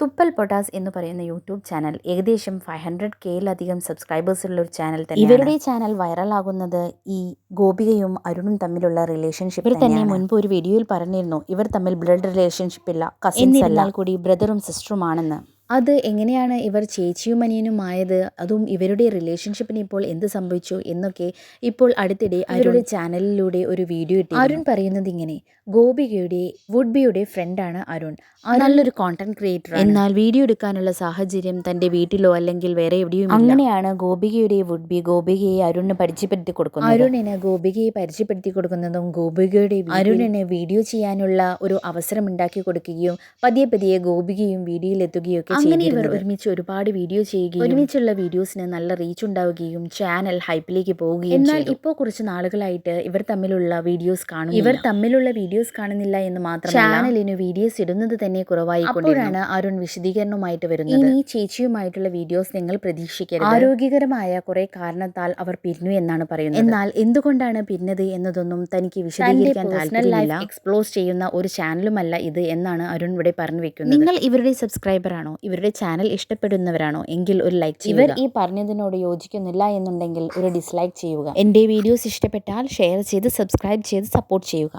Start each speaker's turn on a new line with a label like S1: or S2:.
S1: തുപ്പൽ പൊട്ടാസ് എന്ന് പറയുന്ന YouTube channel ഏകദേശം ഫൈവ് ഹൺഡ്രഡ് കെയിലധികം സബ്സ്ക്രൈബേഴ്സ് ഉള്ള ഒരു ചാനൽ തന്നെ ഇവരുടെ ചാനൽ വൈറലാകുന്നത് ഈ ഗോപികയും അരുണും തമ്മിലുള്ള റിലേഷൻഷിപ്പ് ഇവർ തന്നെ മുൻപ് ഒരു വീഡിയോയിൽ പറഞ്ഞിരുന്നു ഇവർ തമ്മിൽ ബ്ലഡ് റിലേഷൻഷിപ്പ് ഇല്ല കസിൻസ് എല്ലാം കൂടി ബ്രദറും സിസ്റ്ററുമാണെന്ന് അത് എങ്ങനെയാണ് ഇവർ ചേച്ചിയും അനിയനുമായത് അതും ഇവരുടെ റിലേഷൻഷിപ്പിന് ഇപ്പോൾ എന്ത് സംഭവിച്ചു എന്നൊക്കെ ഇപ്പോൾ അടുത്തിടെ അവരുടെ ചാനലിലൂടെ ഒരു വീഡിയോ ഇട്ടു അരുൺ പറയുന്നത് ഇങ്ങനെ ഗോപികയുടെ വുഡ്ബിയുടെ ഫ്രണ്ടാണ് അരുൺ. നല്ലൊരു കോണ്ടന്റ് ക്രിയേറ്റർ എന്നാൽ വീഡിയോ എടുക്കാനുള്ള സാഹചര്യം തന്റെ വീട്ടിലോ അല്ലെങ്കിൽ വേറെ എവിടെയും അങ്ങനെയാണ് ഗോപികയുടെ വുഡ്ബി ഗോപികയെ അരുണിന് പരിചയപ്പെടുത്തി കൊടുക്കുന്നത്. അരുണിന് ഗോപികയെ പരിചയപ്പെടുത്തി കൊടുക്കുന്നതും ഗോപികയുടെ അരുണിന് വീഡിയോ ചെയ്യാനുള്ള ഒരു അവസരം ഉണ്ടാക്കി കൊടുക്കുകയും പതിയെ പതിയെ ഗോപികയും വീഡിയോയിൽ ഒക്കെ അങ്ങനെ ഇവർ ഒരുമിച്ച് ഒരുപാട് വീഡിയോ ചെയ്യുകയും ഒരുമിച്ചുള്ള വീഡിയോസിന് നല്ല റീച്ച് ഉണ്ടാവുകയും ചാനൽ ഹൈപ്പിലേക്ക് പോവുകയും എന്നാൽ ഇപ്പോൾ കുറച്ച് നാളുകളായിട്ട് ഇവർ തമ്മിലുള്ള വീഡിയോസ് കാണും ഇവർ തമ്മിലുള്ള വീഡിയോസ് കാണുന്നില്ല എന്ന് മാത്രം ചാനലിന് വീഡിയോസ് ഇടുന്നത് തന്നെ കുറവായി അപ്പോഴാണ് അരുൺ വിശദീകരണവുമായിട്ട് വരുന്നത്. ഇനി ചേച്ചിയുമായിട്ടുള്ള വീഡിയോസ് നിങ്ങൾ പ്രതീക്ഷിക്കരുത്. ആരോഗ്യകരമായ കുറെ കാരണത്താൽ അവർ പിരിഞ്ഞു എന്നാണ് പറയുന്നത്. എന്നാൽ എന്തുകൊണ്ടാണ് പിരിഞ്ഞത് എന്നതൊന്നും തനിക്ക് വിശദീകരിക്കാൻ താല്പര്യമില്ല. എക്സ്പ്ലോസ് ചെയ്യുന്ന ഒരു ചാനലുമല്ല ഇത് എന്നാണ് അരുൺ ഇവിടെ പറഞ്ഞു വെക്കുന്നത്. നിങ്ങൾ ഇവരുടെ സബ്സ്ക്രൈബർ ആണോ? ഇവരുടെ ചാനൽ ഇഷ്ടപ്പെടുന്നവരാണോ? എങ്കിൽ ഒരു ലൈക്ക് ചെയ്യുക. ഇവർ ഈ പറഞ്ഞതിനോട് യോജിക്കുന്നില്ല എന്നുണ്ടെങ്കിൽ ഒരു ഡിസ്ലൈക്ക് ചെയ്യുക. എന്റെ വീഡിയോസ് ഇഷ്ടപ്പെട്ടാൽ ഷെയർ ചെയ്ത് സബ്സ്ക്രൈബ് ചെയ്ത് സപ്പോർട്ട് ചെയ്യുക.